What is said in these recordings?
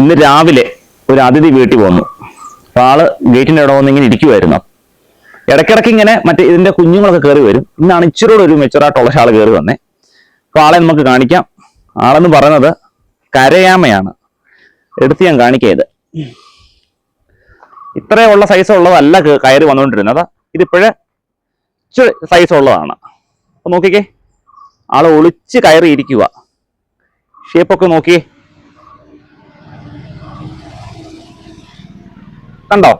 ഇന്ന് രാവിലെ ഒരു അതിഥി വീട്ടിൽ വന്നു. അപ്പൊ ആൾ ഗേറ്റിന്റെ അവിടെ വന്ന് ഇങ്ങനെ ഇരിക്കുമായിരുന്നു ഇടയ്ക്കിടയ്ക്ക് ഇങ്ങനെ മറ്റേ ഇതിന്റെ കുഞ്ഞുങ്ങളൊക്കെ കയറി വരും. ഇന്നാണ് ഇച്ചിരി കൂടെ ഒരു മെച്ചുറായിട്ടുള്ള ആൾ കയറി വന്നേ. അപ്പൊ ആളെ നമുക്ക് കാണിക്കാം. ആളെന്ന് പറയുന്നത് കരയാമയാണ്. എടുത്ത് ഞാൻ കാണിക്കയത് ഇത്. ഇത്രയുള്ള സൈസ് ഉള്ളതല്ല കയറി വന്നുകൊണ്ടിരുന്നത് ഇതിപ്പോഴേ ഇച്ചിരി സൈസ് ഉള്ളതാണ്. അപ്പൊ നോക്കിക്കേ. ആൾ ഒളിച്ച് കയറി ഇരിക്കുക ഷേപ്പൊക്കെ നോക്കിയേ. കണ്ടോ?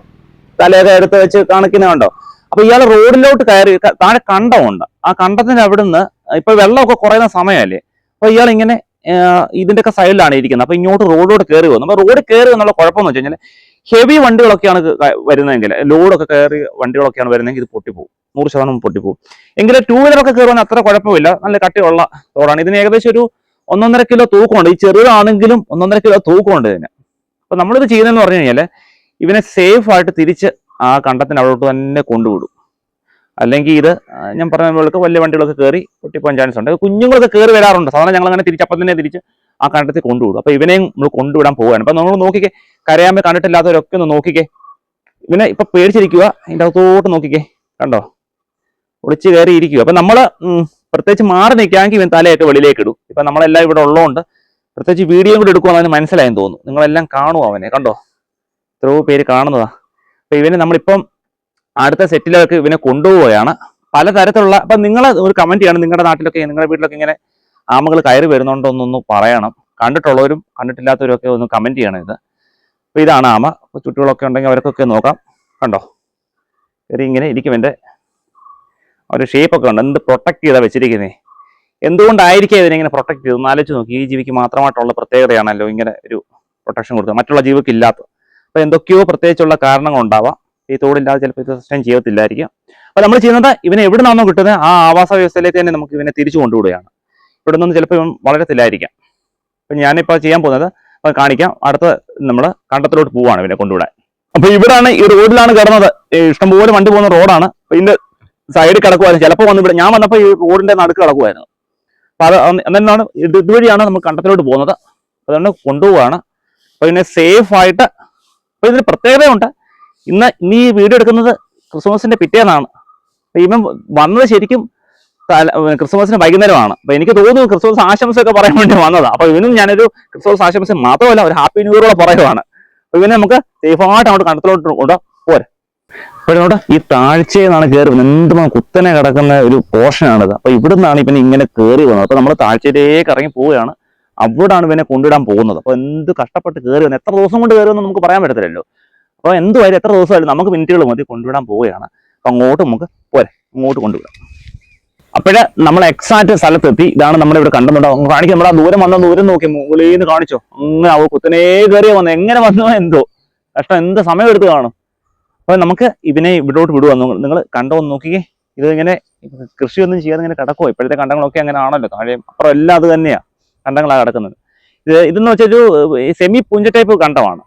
തലയൊക്കെ എടുത്ത് വെച്ച് കാണിക്കുന്ന കണ്ടോ അപ്പൊ ഇയാൾ റോഡിലോട്ട് കയറി താഴെ കണ്ടമുണ്ട്. ആ കണ്ടത്തിന് അവിടുന്ന് ഇപ്പൊ വെള്ളമൊക്കെ കുറയുന്ന സമയമല്ലേ? അപ്പൊ ഇയാൾ ഇങ്ങനെ ഇതിന്റെ ഒക്കെ സൈഡിലാണ് ഇരിക്കുന്നത്. അപ്പൊ ഇങ്ങോട്ട് റോഡിലോട്ട് കയറി വന്നു. അപ്പൊ റോഡ് കയറി എന്നുള്ള കുഴപ്പമെന്ന് വെച്ച് കഴിഞ്ഞാൽ ഹെവി വണ്ടികളൊക്കെയാണ് വരുന്നതെങ്കിൽ ലോഡൊക്കെ കയറി വണ്ടികളൊക്കെയാണ് വരുന്നതെങ്കിൽ ഇത് പൊട്ടിപ്പോകും നൂറ് ശതമാനം പൊട്ടിപ്പോകും എങ്കിലും ടൂ വീലറൊക്കെ കയറുവാൻ അത്ര കുഴപ്പമില്ല. നല്ല കട്ടിയുള്ള റോഡാണ്. ഇതിന് ഏകദേശം ഒരു ഒന്നൊന്നര കിലോ തൂക്കമുണ്ട്. ഈ ചെറുതാണെങ്കിലും ഒന്നൊന്നര കിലോ തൂക്കമുണ്ട് ഇതിന്. അപ്പൊ നമ്മളിത് ചെയ്യുന്നതെന്ന് പറഞ്ഞു കഴിഞ്ഞാൽ ഇവനെ സേഫ് ആയിട്ട് തിരിച്ച് ആ കണ്ടത്തിന് അവിടോട്ട് തന്നെ കൊണ്ടുവിടും. അല്ലെങ്കിൽ ഇത് ഞാൻ പറഞ്ഞ പോലെ വലിയ വണ്ടികളൊക്കെ കയറി പൊട്ടിപ്പോകാൻ ചാൻസ് ഉണ്ട്. കുഞ്ഞുങ്ങളൊക്കെ കയറി വരാറുണ്ട്. സാധാരണ ഞങ്ങൾ അങ്ങനെ തിരിച്ചപ്പം തന്നെ തിരിച്ച് ആ കണ്ടത്തിൽ കൊണ്ടുവിടും. അപ്പോൾ ഇവനെയും നമ്മൾ കൊണ്ടുവിടാൻ പോവുകയാണ്. അപ്പോൾ നമ്മൾ നോക്കിക്കേ കരയാമ്പ കണ്ടിട്ടില്ലാത്തവരൊക്കെ ഒന്ന് നോക്കിക്കേ. ഇവനെ ഇപ്പം പേടിച്ചിരിക്കുക. അതിന്റെ അകത്തോട്ട് നോക്കിക്കേ. കണ്ടോ? ഒളിച്ച് കയറി ഇരിക്കുക അപ്പം നമ്മൾ പ്രത്യേകിച്ച് മാറി നിൽക്കാമെങ്കിൽ ഇവൻ തലയൊക്കെ വെളിയിലേക്ക് ഇടും. ഇപ്പം നമ്മളെല്ലാം ഇവിടെ ഉള്ളതുകൊണ്ട് പ്രത്യേകിച്ച് വീഡിയോ കൂടി എടുക്കുമെന്ന് അവന് മനസ്സിലായെന്ന് തോന്നുന്നു. നിങ്ങളെല്ലാം കാണുമോ അവനെ. കണ്ടോ? എത്രയോ പേര് കാണുന്നതാ. അപ്പൊ ഇവന് നമ്മളിപ്പം അടുത്ത സെറ്റിലൊക്കെ ഇവനെ കൊണ്ടുപോവുകയാണ്. പലതരത്തിലുള്ള അപ്പൊ നിങ്ങൾ ഒരു കമന്റ് ചെയ്യണം. നിങ്ങളുടെ നാട്ടിലൊക്കെ നിങ്ങളുടെ വീട്ടിലൊക്കെ ഇങ്ങനെ ആമകൾ കയറി വരുന്നുണ്ടോ എന്നൊന്ന് പറയണം. കണ്ടിട്ടുള്ളവരും കണ്ടിട്ടില്ലാത്തവരും ഒക്കെ ഒന്ന് കമന്റ് ചെയ്യണം ഇത്. അപ്പോൾ ഇതാണ് ആമ. ചുറ്റുകളൊക്കെ ഉണ്ടെങ്കിൽ അവർക്കൊക്കെ നോക്കാം. കണ്ടോ? കയറി ഇങ്ങനെ ഇരിക്കും എന്റെ ഒരു ഷേപ്പൊക്കെ ഉണ്ട് എന്ത് പ്രൊട്ടക്ട് ചെയ്താ വെച്ചിരിക്കുന്നേ. എന്തുകൊണ്ടായിരിക്കും ഇതിനെ ഇങ്ങനെ പ്രൊട്ടക്ട് ചെയ്ത് ആലോചിച്ച് നോക്കി. ഈ ജീവിക്ക് മാത്രമായിട്ടുള്ള പ്രത്യേകതയാണല്ലോ ഇങ്ങനെ ഒരു പ്രൊട്ടക്ഷൻ കൊടുക്കുക മറ്റുള്ള ജീവിക്ക് ഇല്ലാത്ത അപ്പൊ എന്തൊക്കെയോ പ്രത്യേകിച്ചുള്ള കാരണങ്ങൾ ഉണ്ടാവാം ഈ തോടില്ലാതെ ചിലപ്പോൾ ഇത് സസ്റ്റൈൻ ചെയ്യത്തില്ലായിരിക്കും. അപ്പൊ നമ്മൾ ചെയ്യുന്നത് ഇവനെ എവിടെ നിന്നാണോ കിട്ടുന്നത് ആ ആവാസ വ്യവസ്ഥയിലേക്ക് തന്നെ നമുക്ക് ഇവനെ തിരിച്ചു കൊണ്ടുവിടുകയാണ്. ഇവിടെ നിന്ന് ചിലപ്പോൾ ഇവൻ വളരത്തില്ലായിരിക്കാം. അപ്പൊ ഞാനിപ്പോൾ ചെയ്യാൻ പോകുന്നത് അപ്പൊ കാണിക്കാം. അടുത്ത നമ്മൾ കണ്ടത്തിലോട്ട് പോവാണ് ഇവനെ കൊണ്ടുവിടാൻ. അപ്പൊ ഇവിടാണ് ഈ റോഡിലാണ് കിടന്നത്. ഇഷ്ടംപോലെ വണ്ടി പോകുന്ന റോഡാണ്. അപ്പൊ ഇതിന്റെ സൈഡിൽ കിടക്കുമായിരുന്നു ചിലപ്പോൾ വന്ന് ഇവിടെ ഞാൻ വന്നപ്പോൾ ഈ റോഡിന്റെ നടുക്ക് കിടക്കുമായിരുന്നു അപ്പോൾ അത് എന്നാണ് ഇതുവഴിയാണ് നമ്മൾ കണ്ടത്തിലോട്ട് പോകുന്നത്. അതുകൊണ്ട് കൊണ്ടുപോവാണ്. അപ്പൊ ഇതിനെ സേഫ് ആയിട്ട് അപ്പൊ ഇതിന് പ്രത്യേകതയുണ്ട്. ഇന്ന് ഇന്ന് ഈ വീഡിയോ എടുക്കുന്നത് ക്രിസ്മസിന്റെ പിറ്റേന്നാണ്. ഇവൻ വന്നത് ശരിക്കും ക്രിസ്മസിന് വൈകുന്നേരമാണ്. അപ്പൊ എനിക്ക് തോന്നുന്നു ക്രിസ്മസ് ആശംസ ഒക്കെ പറയാൻ വേണ്ടി വന്നതാണ് അപ്പോൾ ഇവനും ഞാനൊരു ക്രിസ്മസ് ആശംസ മാത്രമല്ല ഒരു ഹാപ്പി ന്യൂ ഇയറോടെ പറയുവാണ്. അപ്പൊ ഇവനെ നമുക്ക് സേഫായിട്ട് അങ്ങോട്ട് കണ്ടത്തിലോട്ട് കൊണ്ടോ പോരെ. ഇപ്പോഴോട്ട് ഈ നിന്നാണ് കയറി വന്നത് എന്തുമാ കുത്തനെ കിടക്കുന്ന ഒരു പോർഷനാണിത് അപ്പോൾ ഇവിടുന്നാണ് ഇപ്പൊ ഇങ്ങനെ കയറി വന്നത്. അപ്പോൾ നമ്മൾ താഴ്ചയിലേക്ക് ഇറങ്ങി പോവുകയാണ്. അവിടാണ് ഇവനെ കൊണ്ടിടാൻ പോകുന്നത്. അപ്പോൾ എന്ത് കഷ്ടപ്പെട്ട് കയറി വന്ന് എത്ര ദിവസം കൊണ്ട് കയറി വന്ന് നമുക്ക് പറയാൻ പറ്റത്തില്ലല്ലോ. അപ്പൊ എന്തുമായാലും എത്ര ദിവസമായാലും നമുക്ക് മിനിറ്റുകൾ മതി കൊണ്ടുവിടാൻ പോവുകയാണ്. അപ്പൊ അങ്ങോട്ട് നമുക്ക് പോരെ. അങ്ങോട്ട് കൊണ്ടുവിടാം. അപ്പോഴേ നമ്മൾ എക്സാക്ട് സ്ഥലത്തെത്തി. ഇതാണ് നമ്മുടെ ഇവിടെ കണ്ടുന്നുണ്ടോ കാണിക്കും. നമ്മൾ ആ ദൂരം വന്ന ദൂരം നോക്കി. മുകളിൽ നിന്ന് കാണിച്ചോ. അങ്ങനെ അവ കുത്തനേ കയറിയ വന്നു. എങ്ങനെ വന്നോ എന്തോ. കഷ്ടം. എന്ത് സമയം എടുത്ത് കാണും. അപ്പോൾ നമുക്ക് ഇവനെ ഇവിടോട്ട് വിടുക നിങ്ങൾ കണ്ടോ ഒന്ന് നോക്കിക്കേ. ഇത് ഇങ്ങനെ കൃഷിയൊന്നും ചെയ്യാതെ ഇങ്ങനെ കിടക്കുമോ ഇപ്പോഴത്തെ കണ്ടങ്ങളൊക്കെ അങ്ങനെ ആണല്ലോ താഴെ അപ്പുറം എല്ലാം അത് തന്നെയാ. കണ്ടങ്ങളാണ് കിടക്കുന്നത്. ഇത് ഇതെന്ന് ഒരു സെമി പുഞ്ച ടൈപ്പ് കണ്ടമാണ്.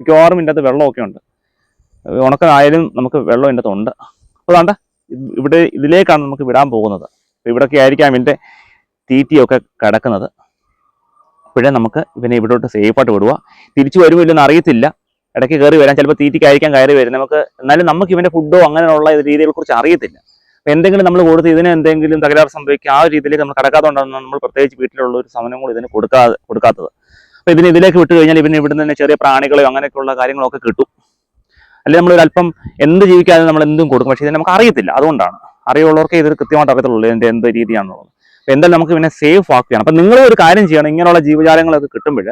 മിക്കവാറും ഇതിന്റെ അകത്ത് വെള്ളമൊക്കെ ഉണ്ട്. ഉണക്കമായാലും നമുക്ക് വെള്ളം ഇതിന്റെ അകത്തുണ്ട് അപ്പോൾ വേണ്ട ഇവിടെ ഇതിലേക്കാണ് നമുക്ക് വിടാൻ പോകുന്നത്. അപ്പോൾ ഇവിടെയൊക്കെ ആയിരിക്കാം ഇതിന്റെ തീറ്റിയൊക്കെ കിടക്കുന്നത്. അപ്പോഴേ നമുക്ക് ഇവനെ ഇവിടോട്ട് സേഫായിട്ട് വിടുക തിരിച്ചു വരുമോ ഇല്ലെന്ന് അറിയത്തില്ല. ഇടയ്ക്ക് കയറി വരാൻ ചിലപ്പോൾ തീറ്റിക്കായിരിക്കാം കയറി വരും. നമുക്ക് എന്നാലും നമുക്ക് ഇവന്റെ ഫുഡോ അങ്ങനെയുള്ള രീതികളെ കുറിച്ച് അറിയത്തില്ല. എന്തെങ്കിലും നമ്മൾ കൊടുത്ത് ഇതിന് എന്തെങ്കിലും തകരാറ് സംഭവിക്കുക ആ രീതിയിലേക്ക് നമ്മൾ കടക്കാത്തതുകൊണ്ടാണ് നമ്മൾ പ്രത്യേകിച്ച് വീട്ടിലുള്ള ഒരു സമനം കൂടി ഇതിന് കൊടുക്കാതെ കൊടുക്കാത്തത്. അപ്പോൾ ഇതിന് ഇതിലേക്ക് വിട്ട് കഴിഞ്ഞാൽ ഇവന് ഇവിടുന്ന് തന്നെ ചെറിയ പ്രാണികളെയോ അങ്ങനെയൊക്കെയുള്ള കാര്യങ്ങളൊക്കെ കിട്ടും. അല്ലെങ്കിൽ നമ്മൾ അല്പം എന്ത് ജീവിക്കാതെ നമ്മൾ എന്തും കൊടുക്കും. പക്ഷേ ഇതിനെ നമുക്ക് അറിയത്തില്ല. അതുകൊണ്ടാണ്. അറിയുള്ളവർക്ക് ഇത് കൃത്യമായിട്ട് അറിയത്തുള്ളൂ ഇതിന്റെ എന്ത് രീതിയാണെന്നുള്ളത്. അപ്പൊ എന്തായാലും നമുക്ക് ഇവനെ സേഫ് ആക്കുകയാണ്. അപ്പൊ നിങ്ങൾ ഒരു കാര്യം ചെയ്യണം. ഇങ്ങനെയുള്ള ജീവജാലങ്ങളൊക്കെ കിട്ടുമ്പോൾ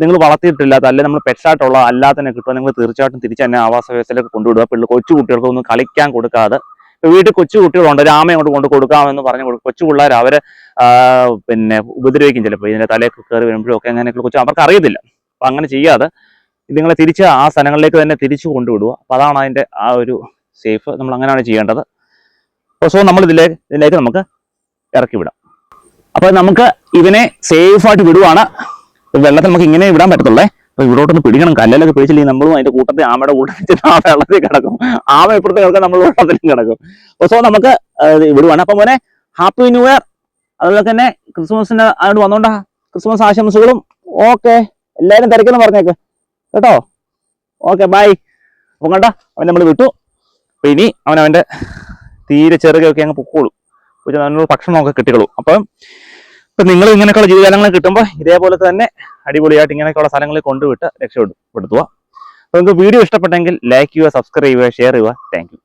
നിങ്ങൾ വളർത്തിയിട്ടില്ലാത്ത അല്ലെങ്കിൽ നമ്മൾ പെറ്റായിട്ടുള്ള അല്ലാത്തന്നെ കിട്ടുക. നിങ്ങൾ തീർച്ചയായിട്ടും തിരിച്ച് തന്നെ ആവാസ വ്യവസ്ഥയിലേക്ക് കൊണ്ടുവിടുക പിള്ളേർ കൊച്ചു കുട്ടികൾക്കൊന്നും കളിക്കാൻ കൊടുക്കാതെ വീട്ടിൽ കൊച്ചു കുട്ടികളുണ്ട് രാമ അങ്ങോട്ട് കൊണ്ട് കൊടുക്കാമെന്ന് പറഞ്ഞു കൊടുക്കും കൊച്ചു പിള്ളേർ അവരെ പിന്നെ ഉപദ്രവിക്കും ചിലപ്പോൾ ഇതിന്റെ തലയൊക്കെ കയറി വരുമ്പോഴും ഒക്കെ അങ്ങനെയൊക്കെ കൊച്ചു അവർക്ക് അറിയത്തില്ല. അപ്പം അങ്ങനെ ചെയ്യാതെ നിങ്ങളെ തിരിച്ച് ആ സ്ഥലങ്ങളിലേക്ക് തന്നെ തിരിച്ചു കൊണ്ടുവിടുക. അപ്പോൾ അതാണ് അതിന്റെ ആ ഒരു സേഫ് നമ്മൾ അങ്ങനെയാണ് ചെയ്യേണ്ടത്. അപ്പോൾ സോ നമ്മൾ ഇതിലേ ഇതിലേക്ക് നമുക്ക് ഇറക്കി വിടാം. അപ്പോൾ നമുക്ക് ഇവനെ സേഫായിട്ട് വിടുവാണ്. വെള്ളത്തിൽ നമുക്ക് ഇങ്ങനെ വിടാൻ പറ്റത്തുള്ളേ. അപ്പൊ ഇവിടോട്ടൊന്ന് പിടിക്കണം. കല്ലലൊക്കെ പിടിച്ചില്ലെങ്കിൽ നമ്മളും അതിന്റെ കൂട്ടത്തിൽ ആമയുടെ കൂട്ടത്തിൽ ആ വെള്ളത്തിൽ കിടക്കും. ആമ ഇപ്പുറത്തെ കിടക്കാൻ നമ്മൾ വെള്ളത്തിലും കിടക്കും. അപ്പൊ സോ നമുക്ക് വിടുവാണ് അപ്പൊ മോനെ ഹാപ്പി ന്യൂ ഇയർ അതുപോലെ തന്നെ ക്രിസ്മസിന് അങ്ങോട്ട് വന്നോണ്ട. ക്രിസ്മസ് ആശംസകളും. ഓക്കെ എല്ലാരും തിരക്കെന്ന് പറഞ്ഞേക്ക്. കേട്ടോ? ഓക്കെ ബൈ അപ്പം കണ്ട? അവൻ നമ്മൾ വിട്ടു. അപ്പൊ ഇനി അവൻ അവന്റെ തീരെ ചെറുകയൊക്കെ അങ്ങ് പൊക്കോളൂ. ഭക്ഷണമൊക്കെ കിട്ടിക്കോളൂ. അപ്പം ഇപ്പൊ നിങ്ങൾ ഇങ്ങനെയൊക്കെയുള്ള ജീവിതകാലങ്ങൾ കിട്ടുമ്പോൾ ഇതേപോലെ തന്നെ അടിപൊളിയായിട്ട് ഇങ്ങനെയൊക്കെയുള്ള സ്ഥലങ്ങളിൽ കൊണ്ടുവിട്ട് രക്ഷപ്പെടുത്തുക അപ്പൊ നിങ്ങൾക്ക് വീഡിയോ ഇഷ്ടപ്പെട്ടെങ്കിൽ ലൈക്ക് ചെയ്യുക സബ്സ്ക്രൈബ് ചെയ്യുക ഷെയർ ചെയ്യുക. താങ്ക്